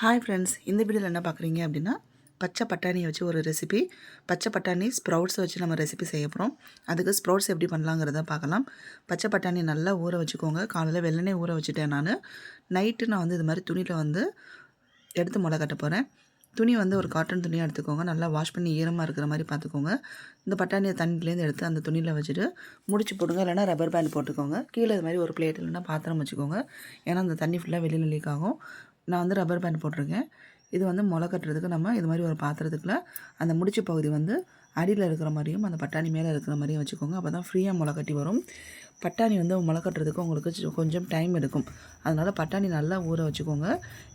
Hi friends இந்த வீடியோவில் என்ன பார்க்குறீங்க அப்படின்னா பச்சை பட்டாணியை வச்சு ஒரு ரெசிபி பச்சை பட்டாணி ஸ்ப்ரவுட்ஸை வச்சு நம்ம ரெசிபி செய்ய போகிறோம் அதுக்கு ஸ்ப்ரவுட்ஸ் எப்படி பண்ணலாங்கிறத பார்க்கலாம். பச்சை பட்டாணி நல்லா ஊற வச்சுக்கோங்க. காலையில் வெள்ளனே ஊற வச்சுட்டேன் நான். நைட்டு நான் வந்து இது மாதிரி துணியில் வந்து எடுத்து முளை கட்ட போகிறேன் துணி வந்து ஒரு காட்டன் துணியாக எடுத்துக்கோங்க. நல்லா வாஷ் பண்ணி ஈரமாக இருக்கிற மாதிரி பார்த்துக்கோங்க. இந்த பட்டாணியை தண்ணிலேருந்து எடுத்து அந்த துணியில் வச்சுட்டு முடிச்சு போடுங்க. இல்லைனா ரப்பர் பேண்ட் போட்டுக்கோங்க. கீழே இது மாதிரி ஒரு பிளேட் இல்லைனா பாத்திரம் வச்சுக்கோங்க. ஏன்னா அந்த தண்ணி ஃபுல்லாக வெளியில் லீக் ஆகும். நான் வந்து ரப்பர் பேண்ட் போட்டிருக்கேன். இது வந்து முளை கட்டுறதுக்கு நம்ம இது மாதிரி ஒரு பாத்திரத்துக்குள்ள அந்த முடிச்சு பகுதி வந்து அடியில் இருக்கிற மாதிரியும் அந்த பட்டாணி மேலே இருக்கிற மாதிரியும் வச்சுக்கோங்க. அப்போ தான் ஃப்ரீயாக முளை கட்டி வரும். பட்டாணி வந்து முளை கட்டுறதுக்கு உங்களுக்கு கொஞ்சம் டைம் எடுக்கும். அதனால் பட்டாணி நல்லா ஊற வச்சுக்கோங்க.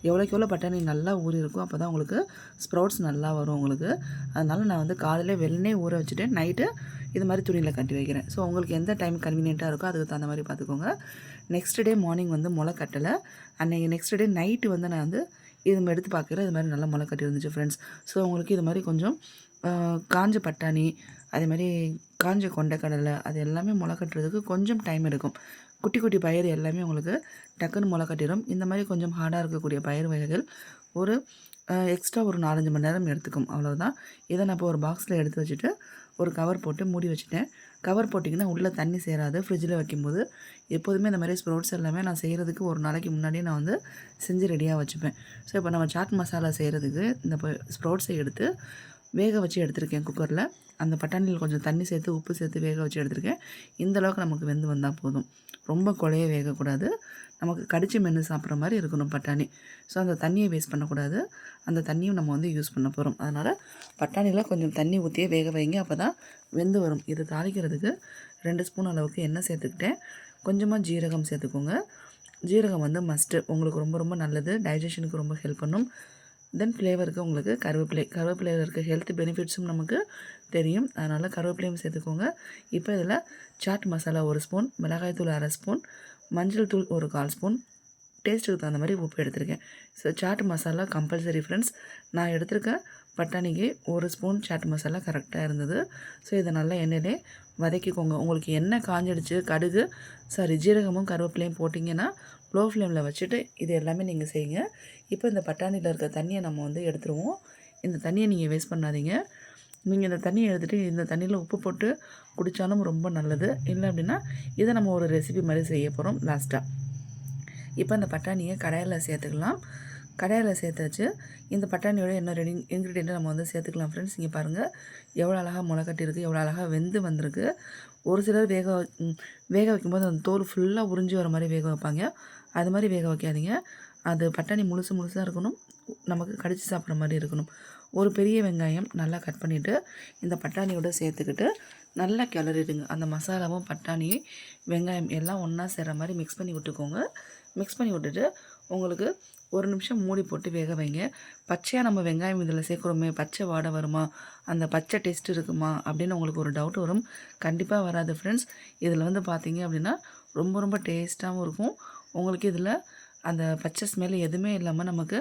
எவ்வளோக்கு எவ்வளோ பட்டாணி நல்லா ஊறி இருக்கும் அப்போ தான் உங்களுக்கு ஸ்ப்ரவுட்ஸ் நல்லா வரும் உங்களுக்கு. அதனால் நான் வந்து காலையில் வெள்ளனே ஊற வச்சுட்டு நைட்டு இது மாதிரி துணியில் கட்டி வைக்கிறேன். ஸோ உங்களுக்கு எந்த டைம் கன்வீனியண்ட்டாக இருக்கோ அதுக்கு தகுந்த மாதிரி பார்த்துக்கோங்க. நெக்ஸ்ட் டே மார்னிங் வந்து முளை கட்டலை. அன்னைக்கு நெக்ஸ்ட் டே நைட்டு வந்து நான் வந்து இது மாதிரி எடுத்து பார்க்குறேன். இது மாதிரி நல்லா முளை கட்டி இருந்துச்சு ஃப்ரெண்ட்ஸ் ஸோ உங்களுக்கு இது மாதிரி கொஞ்சம் காஞ்ச பட்டாணி அதே மாதிரி காஞ்ச கொண்டைக்கடலை அது எல்லாமே முளை கட்டுறதுக்கு கொஞ்சம் டைம் எடுக்கும். குட்டி குட்டி பயிர் எல்லாமே உங்களுக்கு டக்குன்னு முளை கட்டிடும். இந்த மாதிரி கொஞ்சம் ஹார்டாக இருக்கக்கூடிய பயிர் வகைகள் ஒரு எக்ஸ்ட்ரா ஒரு நாலஞ்சு மணி நேரம் எடுத்துக்கும். அவ்வளோதான் இதை நான் இப்போ ஒரு பாக்ஸில் எடுத்து வச்சுட்டு ஒரு கவர் போட்டு மூடி வச்சுட்டேன். கவர் போட்டிங்கன்னா உள்ளே தண்ணி சேராது. ஃப்ரிட்ஜில் வைக்கும்போது எப்போதுமே இந்த மாதிரி ஸ்ப்ரவுட்ஸ் எல்லாமே நான் செய்கிறதுக்கு ஒரு நாளைக்கு முன்னாடியே நான் வந்து செஞ்சு ரெடியாக வச்சுப்பேன். ஸோ இப்போ நம்ம சாட் மசாலா செய்கிறதுக்கு இந்த ஸ்ப்ரவுட்ஸை எடுத்து வேக வச்சு எடுத்திருக்கேன் குக்கரில். அந்த பட்டாணியில் கொஞ்சம் தண்ணி சேர்த்து உப்பு சேர்த்து வேக வச்சு எடுத்திருக்கேன். இந்தளவுக்கு நமக்கு வெந்து வந்தால் போதும். ரொம்ப குழைய வேகக்கூடாது. நமக்கு கடிச்சு மென்று சாப்பிட்ற மாதிரி இருக்கணும் பட்டாணி. ஸோ அந்த தண்ணியை வேஸ்ட் பண்ணக்கூடாது. அந்த தண்ணியும் நம்ம வந்து யூஸ் பண்ண போகிறோம் அதனால் பட்டாணியில் கொஞ்சம் தண்ணி ஊற்றியே வேக வைங்க. அப்போ தான் வெந்து வரும். இது தாளிக்கிறதுக்கு ரெண்டு ஸ்பூன் அளவுக்கு எண்ணெய் சேர்த்துக்கிட்டேன். கொஞ்சமாக ஜீரகம் சேர்த்துக்கோங்க. ஜீரகம் வந்து மஸ்ட்டு உங்களுக்கு ரொம்ப ரொம்ப நல்லது. டைஜஷனுக்கு ரொம்ப ஹெல்ப் பண்ணும். தென் ஃப்ளேவருக்கு உங்களுக்கு கருவேப்பிலை கருவேப்பிலையில் இருக்க ஹெல்த் பெனிஃபிட்ஸும் நமக்கு தெரியும். அதனால் கருவேப்பிலையும் சேர்த்துக்கோங்க. இப்போ இதில் சாட் மசாலா ஒரு ஸ்பூன் மிளகாய்த்தூள் அரை ஸ்பூன் மஞ்சள் தூள் ஒரு கால் ஸ்பூன் டேஸ்ட்டுக்கு தகுந்த மாதிரி உப்பு எடுத்திருக்கேன். So chaat masala compulsory friends நான் எடுத்திருக்கேன் பட்டாணிக்கு ஒரு ஸ்பூன் சாட் மசாலா கரெக்டாக இருந்தது. ஸோ இதை நல்லா எண்ணெயிலே வதக்கிக்கோங்க. உங்களுக்கு எண்ணெய் காஞ்சிடுச்சு கடுகு சாரி ஜீரகமும் கருவேப்பிலையும் போட்டிங்கன்னா லோ ஃப்ளேமில் வச்சுட்டு இது எல்லாமே நீங்கள் செய்யுங்க. இப்போ இந்த பட்டாணியில் இருக்க தண்ணியை நம்ம வந்து எடுத்துருவோம். இந்த தண்ணியை நீங்கள் வேஸ்ட் பண்ணாதீங்க. நீங்கள் இந்த தண்ணியை எடுத்துகிட்டு இந்த தண்ணியில் உப்பு போட்டு குடித்தாலும் ரொம்ப நல்லது. இல்லை அப்படின்னா இதை நம்ம ஒரு ரெசிபி மாதிரி செய்ய போகிறோம் லாஸ்ட்டாக இப்போ இந்த பட்டாணியை கடாயில் சேர்த்துக்கலாம். கடையில் சேர்த்தாச்சு. இந்த பட்டாணியோட என்ன ரெடி இன்க்ரீடியண்ட்டை நம்ம வந்து சேர்த்துக்கலாம் ஃப்ரெண்ட்ஸ் இங்கே பாருங்கள் எவ்வளோ அழகாக முளை கட்டியிருக்கு எவ்வளோ அழகாக வெந்து வந்திருக்கு. ஒரு சிலர் வேக வ- வேக வைக்கும்போது அந்த தோல் ஃபுல்லாக உறிஞ்சி வர மாதிரி வேக வைப்பாங்க. அது மாதிரி வேக வைக்காதீங்க. அது பட்டாணி முழுசு முழுசாக இருக்கணும். நமக்கு கடித்து சாப்பிட்ற மாதிரி இருக்கணும். ஒரு பெரிய வெங்காயம் நல்லா கட் பண்ணிவிட்டு இந்த பட்டாணியோட சேர்த்துக்கிட்டு நல்லா கிளறிடுங்க. அந்த மசாலாவும் பட்டாணி வெங்காயம் எல்லாம் ஒன்றா சேர்கிற மாதிரி மிக்ஸ் பண்ணி விட்டுக்கோங்க. மிக்ஸ் பண்ணி விட்டுட்டு உங்களுக்கு ஒரு நிமிஷம் மூடி போட்டு வேக வைங்க. பச்சையாக நம்ம வெங்காயம் இதில் சேர்க்குறோமே பச்சை வாடை வருமா அந்த பச்சை டேஸ்ட் இருக்குமா அப்படின்னு உங்களுக்கு ஒரு டவுட் வரும். கண்டிப்பாக வராது ஃப்ரெண்ட்ஸ் இதில் வந்து பார்த்தீங்க அப்படின்னா ரொம்ப ரொம்ப டேஸ்ட்டாகவும் இருக்கும். உங்களுக்கு இதில் அந்த பச்சை ஸ்மெல் எதுவுமே இல்லாமல் நமக்கு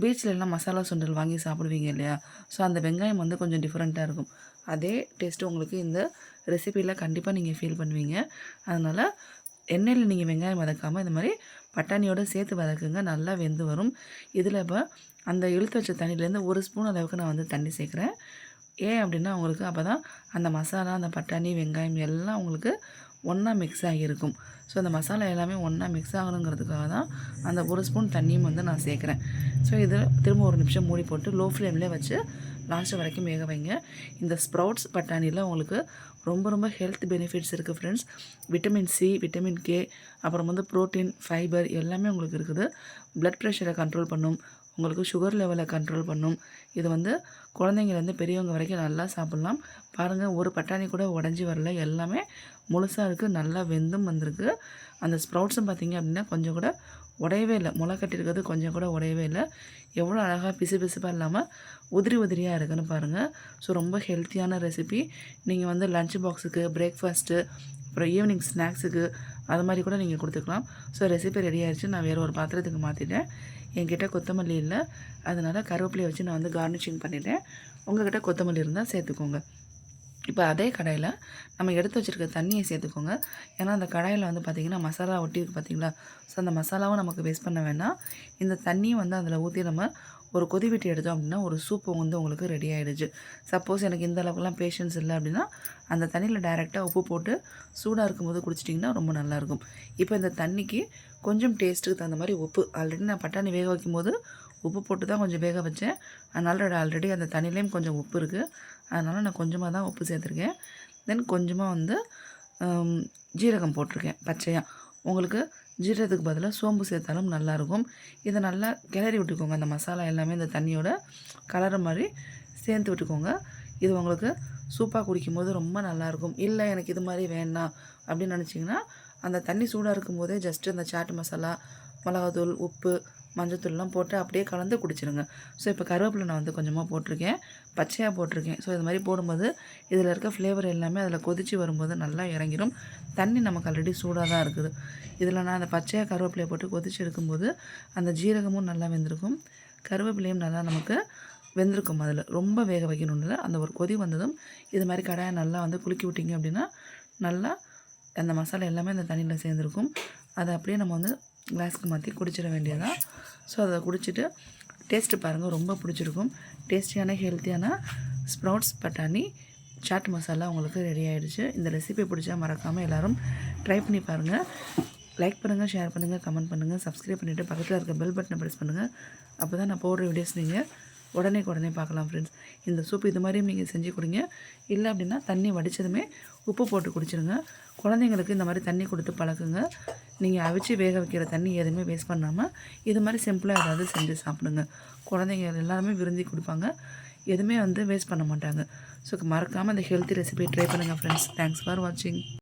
பீச்சில் எல்லாம் மசாலா சுண்டல் வாங்கி சாப்பிடுவீங்க இல்லையா? ஸோ அந்த வெங்காயம் வந்து கொஞ்சம் டிஃப்ரெண்ட்டாக இருக்கும். அதே டேஸ்ட்டு உங்களுக்கு இந்த ரெசிபியில் கண்டிப்பாக நீங்கள் ஃபீல் பண்ணுவீங்க. அதனால் எண்ணெயில் நீங்கள் வெங்காயம் வதக்காமல் இந்த மாதிரி பட்டாணியோடு சேர்த்து வதக்குங்க. நல்லா வெந்து வரும். இதில் இப்போ அந்த இழுத்து வச்ச தண்ணியிலேருந்து ஒரு ஸ்பூன் அளவுக்கு நான் வந்து தண்ணி சேர்க்குறேன். ஏன் அப்படின்னா உங்களுக்கு அப்போ தான் அந்த மசாலா அந்த பட்டாணி வெங்காயம் எல்லாம் உங்களுக்கு ஒன்றா மிக்ஸ் ஆகியிருக்கும். ஸோ அந்த மசாலா எல்லாமே ஒன்றா மிக்ஸ் ஆகணுங்கிறதுக்காக தான் அந்த ஒரு ஸ்பூன் தண்ணியும் வந்து நான் சேர்க்குறேன். ஸோ இது திரும்ப ஒரு நிமிஷம் மூடி போட்டு லோ ஃப்ளேம்லேயே வச்சு லாஸ்ட் வரைக்கும் வேக வைங்க. இந்த ஸ்ப்ரவுட்ஸ் பட்டாணியில் உங்களுக்கு ரொம்ப ரொம்ப ஹெல்த் பெனிஃபிட்ஸ் இருக்குது friends vitamin C vitamin K அப்புறம் வந்து புரோட்டீன் ஃபைபர் எல்லாமே உங்களுக்கு இருக்குது. ப்ளட் ப்ரெஷரை கண்ட்ரோல் பண்ணும். உங்களுக்கு சுகர் லெவலை கண்ட்ரோல் பண்ணும். இது வந்து குழந்தைங்கலேருந்து பெரியவங்க வரைக்கும் நல்லா சாப்பிட்லாம். பாருங்கள் ஒரு பட்டாணி கூட உடஞ்சி வரல. எல்லாமே முழுசாக இருக்குது நல்லா வெந்தும் வந்திருக்கு. அந்த ஸ்ப்ரவுட்ஸும் பார்த்தீங்க அப்படின்னா கொஞ்சம் கூட உடையவே இல்லை. முளை கட்டியிருக்கிறது கொஞ்சம் கூட உடையவே இல்லை. எவ்வளோ அழகாக பிசு பிசுப்பாக இல்லாமல் உதிரி உதிரியாக இருக்குன்னு பாருங்கள் ஸோ ரொம்ப ஹெல்த்தியான ரெசிபி நீங்கள் வந்து லஞ்ச் பாக்ஸுக்கு பிரேக்ஃபாஸ்ட்டு அப்புறம் ஈவினிங் ஸ்நாக்ஸுக்கு அது மாதிரி கூட நீங்கள் கொடுத்துக்கலாம். ஸோ ரெசிபி ரெடி ஆயிடுச்சு நான் வேறு ஒரு பாத்திரத்துக்கு மாற்றிட்டேன் என்கிட்ட கொத்தமல்லி இல்லை. அதனால் கருவேப்பிலையை வச்சு நான் வந்து கார்னிஷிங் பண்ணிட்டேன். உங்கள்கிட்ட கொத்தமல்லி இருந்தால் சேர்த்துக்கோங்க. இப்போ அதே கடாயில் நம்ம எடுத்து வச்சுருக்க தண்ணியை சேர்த்துக்கோங்க. ஏன்னா அந்த கடாயில் வந்து பார்த்திங்கன்னா மசாலா ஒட்டியிருக்கு பார்த்தீங்களா? ஸோ அந்த மசாலாவும் நமக்கு வேஸ்ட் பண்ண வேண்டாம். இந்த தண்ணியும் வந்து அதில் ஊற்றி நம்ம ஒரு கொதி விட்டு எடுத்தோம் அப்படின்னா ஒரு சூப்பு வந்து உங்களுக்கு ரெடி ஆகிடுச்சு சப்போஸ் எனக்கு இந்த அளவுக்குலாம் பேஷன்ஸ் இல்லை அப்படின்னா அந்த தண்ணியில் டைரெக்டாக உப்பு போட்டு சூடாக இருக்கும்போது குடிச்சிட்டிங்கன்னா ரொம்ப நல்லாயிருக்கும் இப்போ இந்த தண்ணிக்கு கொஞ்சம் டேஸ்ட்டுக்கு தகுந்த மாதிரி உப்பு. ஆல்ரெடி நான் பட்டாணி வேக வைக்கும்போது உப்பு போட்டு தான் கொஞ்சம் வேக வச்சேன். அதனால் ஆல்ரெடி அந்த தண்ணிலேயும் கொஞ்சம் உப்பு இருக்குது அதனால் நான் கொஞ்சமாக தான் உப்பு சேர்த்துருக்கேன். தென் கொஞ்சமாக வந்து ஜீரகம் போட்டிருக்கேன் பச்சையாக உங்களுக்கு ஜீரகத்துக்கு பதிலாக சோம்பு சேர்த்தாலும் நல்லாயிருக்கும் இதை நல்லா கிளறி விட்டுக்கோங்க. அந்த மசாலா எல்லாமே இந்த தண்ணியோட கலர மாதிரி சேர்த்து விட்டுக்கோங்க. இது உங்களுக்கு சூப்பாக குடிக்கும்போது ரொம்ப நல்லாயிருக்கும் இல்லை எனக்கு இது மாதிரி வேண்டாம் அப்படின்னு நினச்சிங்கன்னா அந்த தண்ணி சூடாக இருக்கும்போதே ஜஸ்ட்டு அந்த சாட் மசாலா மிளகாத்தூள் உப்பு மஞ்சத்தூள்லாம் போட்டு அப்படியே கலந்து குடிச்சிருங்க. ஸோ இப்போ கருவேப்பிலை நான் வந்து கொஞ்சமாக போட்டிருக்கேன். பச்சையாக போட்டிருக்கேன். ஸோ இது மாதிரி போடும்போது இதில் இருக்க ஃப்ளேவர் எல்லாமே அதில் கொதிச்சு வரும்போது நல்லா இறங்கிடும் தண்ணி நமக்கு ஆல்ரெடி சூடாக தான் இருக்குது. இதில் நான் அந்த பச்சையாக கருவேப்பிலையை போட்டு கொதிச்சு எடுக்கும்போது அந்த ஜீரகமும் நல்லா வெந்திருக்கும். கருவேப்பிலையும் நல்லா நமக்கு வெந்திருக்கும் அதில். ரொம்ப வேக வைக்கணும்ல அந்த ஒரு கொதி வந்ததும் இது மாதிரி கடாயை நல்லா வந்து குலுக்கி விட்டிங்க அப்படின்னா நல்லா அந்த மசாலா எல்லாமே அந்த தண்ணியில் சேர்ந்துருக்கும். அதை அப்படியே நம்ம வந்து கிளாஸ்க்கு மாற்றி குடிச்சிட வேண்டியதான் ஸோ அதை குடிச்சிட்டு டேஸ்ட்டு பாருங்கள் ரொம்ப பிடிச்சிருக்கும். டேஸ்டியான ஹெல்த்தியான ஸ்ப்ரவுட்ஸ் பட்டாணி சாட் மசாலா உங்களுக்கு ரெடி ஆகிடுச்சு இந்த ரெசிபி பிடிச்சா மறக்காமல் எல்லோரும் ட்ரை பண்ணி பாருங்கள் லைக் பண்ணுங்கள் ஷேர் பண்ணுங்கள் கமெண்ட் பண்ணுங்கள் சப்ஸ்கிரைப் பண்ணிவிட்டு பக்கத்தில் இருக்க பெல் பட்டனை ப்ரெஸ் பண்ணுங்கள் அப்போ தான் நான் போடுற வீடியோஸ் நீங்கள் உடனே உடனே பார்க்கலாம் ஃப்ரெண்ட்ஸ் இந்த சூப் இது மாதிரியும் நீங்கள் செஞ்சு கொடுங்க. இல்லை அப்படின்னா தண்ணி வடித்ததுமே உப்பு போட்டு குடிச்சிருங்க. குழந்தைங்களுக்கு இந்த மாதிரி தண்ணி கொடுத்து பழக்குங்க. நீங்கள் அவிச்சு வேக வைக்கிற தண்ணி எதுவுமே வேஸ்ட் பண்ணாமல் இது மாதிரி சிம்பிளாக ஏதாவது செஞ்சு சாப்பிடுங்க. குழந்தைங்க எல்லாருமே விரும்பி கொடுப்பாங்க. எதுவுமே வந்து வேஸ்ட் பண்ண மாட்டாங்க. ஸோ மறக்காமல் இந்த ஹெல்த்தி ரெசிபி ட்ரை பண்ணுங்கள் ஃப்ரெண்ட்ஸ் தேங்க்ஸ் ஃபார் வாட்சிங்